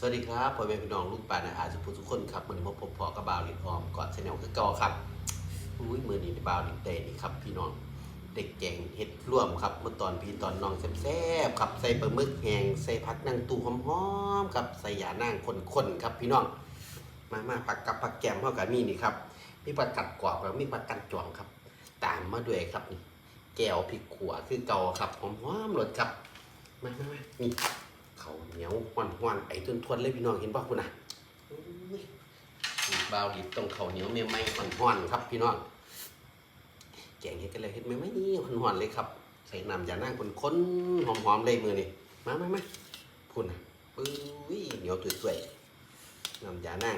สวัสดีครับพ่อแม่พี่น้องลูกปลาในอาสุภทุกคนครับมือนี้มาพบพอกับบาวลินออมก่อนชแนลคือก่าครับอุ้ยมือนี้บาวลินเตนี่ครับพี่น้องเด็กแจงเห็ดร่วมครับเมื่อตอนพี่ตอนน้องแซ่บๆครับใส่ปลาหมึกแห้งใส่ผักนางตูหอมๆครับใส่ยานางข้นๆครับพี่น้องมามาผักกับผักแกมเท่ากับมีนี่ครับมีผักกัดกรอบแล้วมีผักกันจวงครับ ตามมาด้วยครับนี่แก้วพริกขัวคือเก่าครับหอมๆรสครับมามามานี่ เขาวเหนียวหวานหวานๆไอ้ทวนทวนๆเลยพี่น้องเห็นป่ะคุณน่ะอุ้ยบาวดิบต้องเขาวเหนียวเมียไม่หวานหวานๆครับ พี่น้องแกงเห็ดกันเลยเห็ดไม่ไม่หวานหวานๆเลยครับ ใส่น้ำยานั่งคนค้นๆหอมๆเลยมือนี่มามามาคุณน่ะปุ้ยเหนียวสวยๆน้ำยานั่ง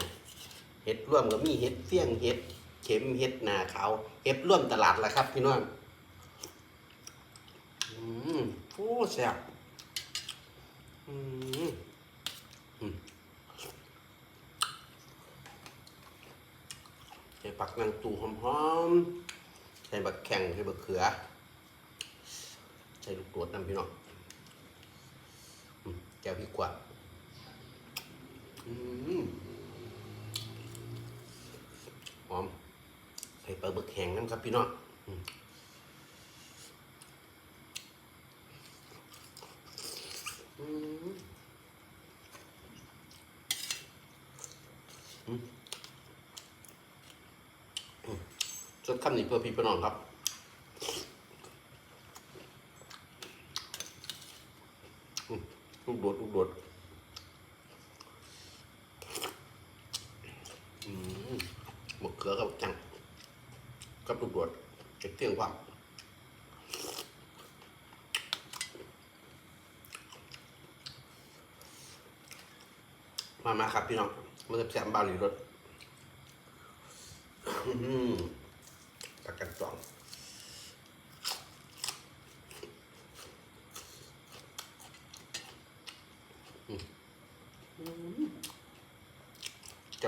เห็ดร่วมก็มีเห็ดเฟี้ยงเห็ดเข็มเห็ดหนาขาวเห็ดร่วมตลาดละครับ พี่น้อง อืมโอ้แซ่บอืมอืม ใส่ปักนางตูหอมๆ ใส่บักแข่งใส่บักเขือ ใส่ลูกโดดน้ำพี่น้องแก้วพริกวาดอืมหอม ใส่ปลาบึกแห้งน้ำครับพี่น้องอืมอืม จด คำนี้เพื่อพี่พี่น้องครับลูกโดดลูกโดดหมกเขือกับจังกับลูกโดดเจ็บเที่ยงความมามาครับพี่น้องมาแซ่บๆบาหรือระกันจองอืมอืม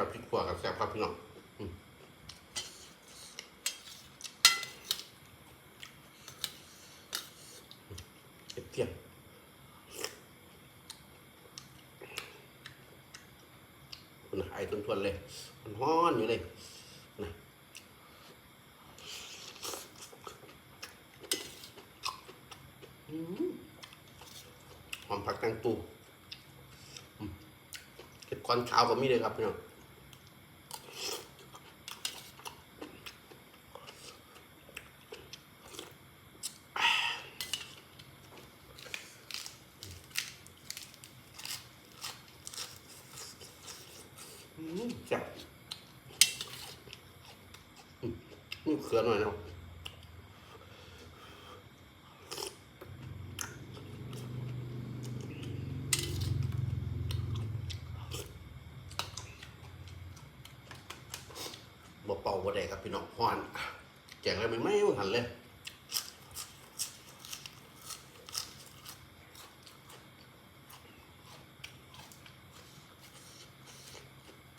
เจ้าพริกขัวกับแซ่บครับพี่น้องเก็บเทียมคุณหายทวนๆเลย มันฮ้อนอยู่เลยนะหอมผักแตงตูเห็ดควันขาวก็มีเลยครับพี่น้องอืมจับอืม ลือหน่อยเนาะบ่เป่าบ่ได้ครับพี่น้องฮ้อนแจงอะไรมันไม่หันเลย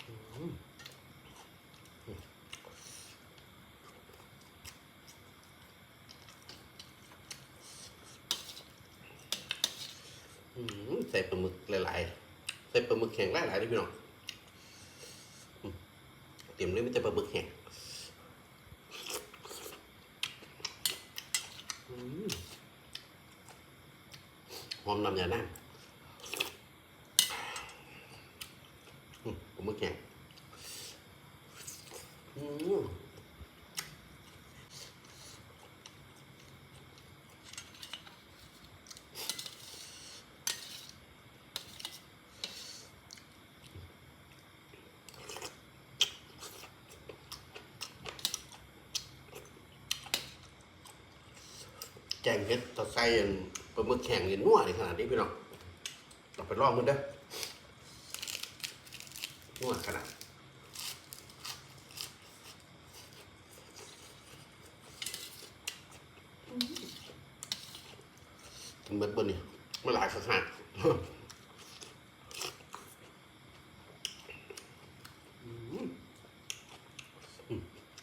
อืมอืม ใส่ปลาหมึกหลายๆ ใส่ปลาหมึกแข็งหลายๆเลยพี่น้องเตรียมเลยไม่แต่ปลาบึกแห้งหอมน้ำยานั่งอืมปลาบึกแห้งอืม แกงเห็ดตะไคร้อันปลาหมึกแข็งเห็นนัวในขนาดนี้พี่น้องเราไปลองกันเด้อนัวขนาดกินเบิดเบิดนี่ม่หลายขนาด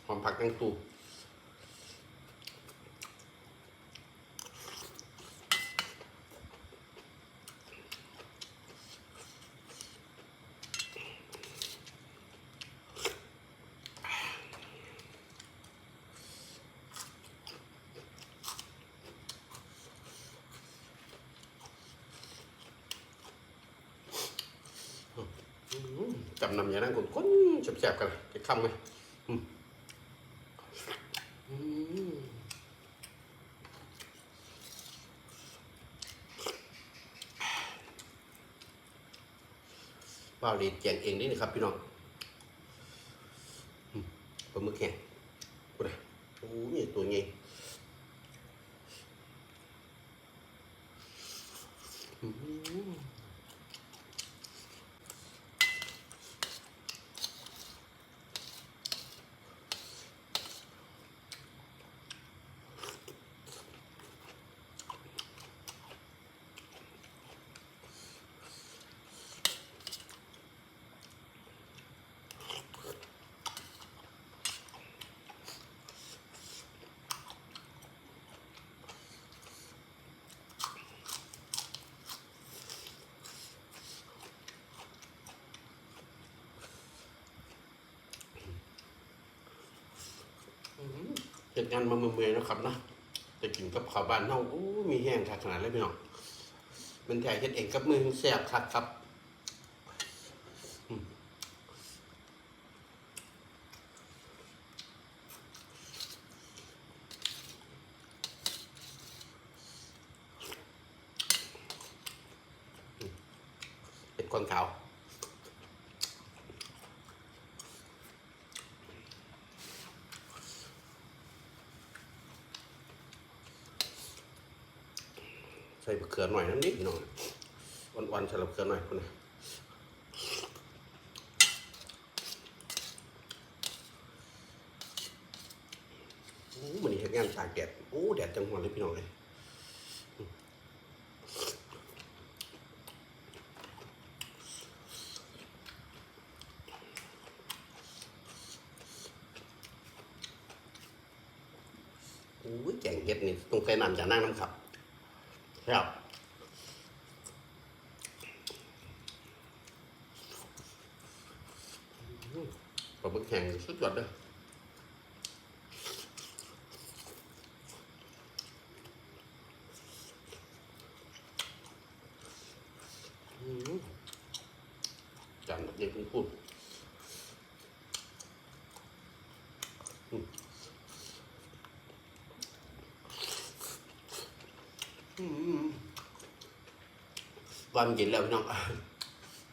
หอมผักแตงตู อำนำยานั่งคนคนแสบๆกันจะคำไหมอืมอืมว้าเรียนแจงเองนี่นะครับ พี่น้องอืมปลาหมึกแห้งกูนะโอ้ยตัวใหญ่อืม เหตุงานมาเมื่อยๆนะครับนะจะกินกับข้าวบ้านเฮาโอ้มีแห้งคักขนาดเลยพี่น้องมันแท้เฮ็ดเองกับมือแซ่บคักครับอืมเห็ดคนขาว ใส่มะ เขือหน่อยนั่นนิดหน่อยวันๆใส่มะเขือหน่อยคุณนะโอ้มันนี่เห็นงานตากแดดโอ้แดดจังหวะเลยพี่น้องเลยโอ้ยแกงเห็ดนี่ต้องใส่น้ำจากนั่งน้ำขับ ครับปลาหมึกแห้งสุดยอดเลยอืมจานแบบนี้เพิ่งพูดอืมอืม วันกินแล้วพี่น้อง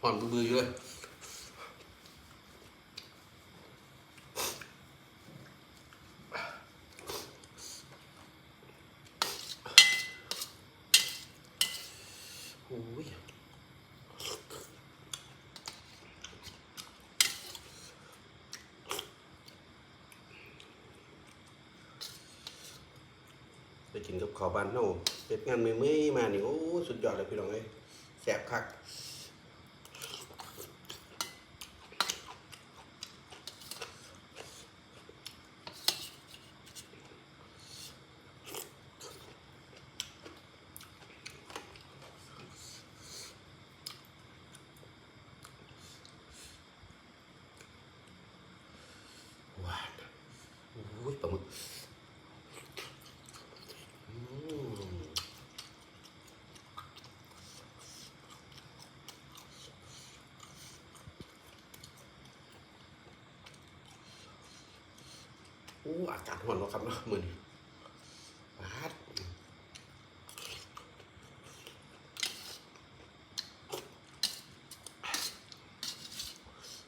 หอมบือๆอยู่เยโอ้ยไปกินกับข้าวบ้านเฮา เสร็จงานเมื่อยๆมานี่โอ้สุดยอดเลยพี่น้องเอ้ยแสบคัก หวานโอ้ยปลาหมึกอืมโอู้อากาศร้อนแล้วครับเนาะมือนี้บาด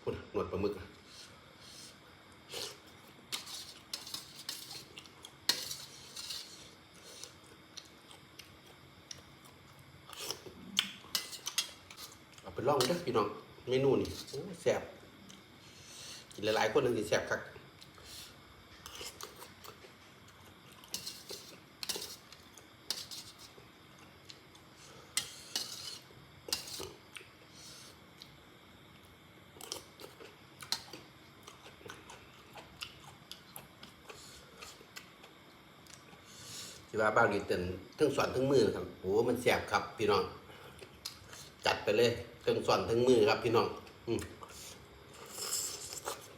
พุ่นหนวดปลาหมึกเอาไปลองเด้อพี่น้องเมนูนี่แซ่บกินหลายๆคนนึงสิแซ่บคักที่ ว่าบ้านดีเต็นทั้งสอนทั้งมือครับโอ้มันแซ่บครับ พี่น้อง จัดไปเลยทั้งส่วนทั้งมือครับ พี่น้อง อืม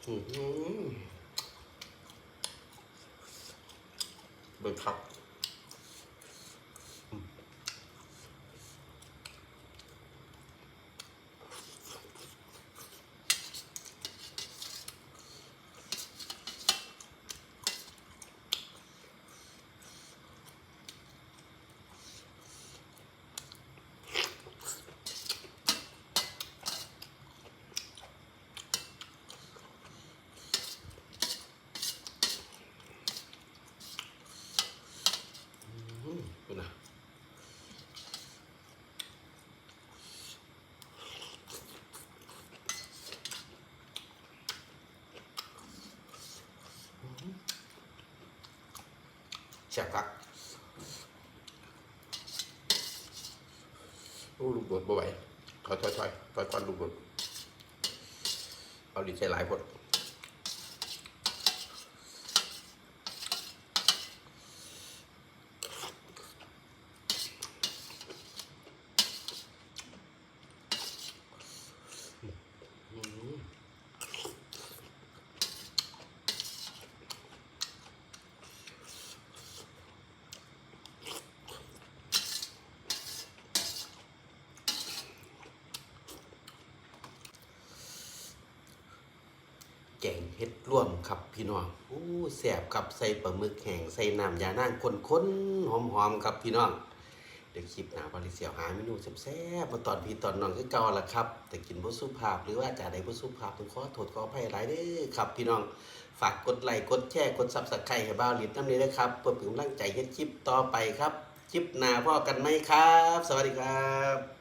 อืมอืมเบิกครับอืม แซ่บครับโอ้ลูกโดดบ่ไหวถอยถอยถอยถอยควันลูกโดดเอาดิใส่หลายพด แกงเห็ดร่วมครับพี่น้องอู้แซ่บครับใส่ปลาหมึกแห้งใส่น้ำยานางข้นๆหอมๆครับพี่น้องเดี๋ยวคลิปหน้าบริเสียวหาเมนูแซ่บๆมาตอนพี่ตอนน้องคือเก่าละครับ แต่กินบ่สุภาพหรือว่าจะได้บ่สุภาพต้องขอโทษขออภัยหลายเด้อครับ พี่น้องฝากกดไลค์กดแชร์กด Subscribe ให้บ่าวลิดน้ำนี้นะครับเพื่อเป็นกำลังใจเฮ็ดคลิปต่อไปครับคลิปหน้าพ่อกันไหมครับ สวัสดีครับ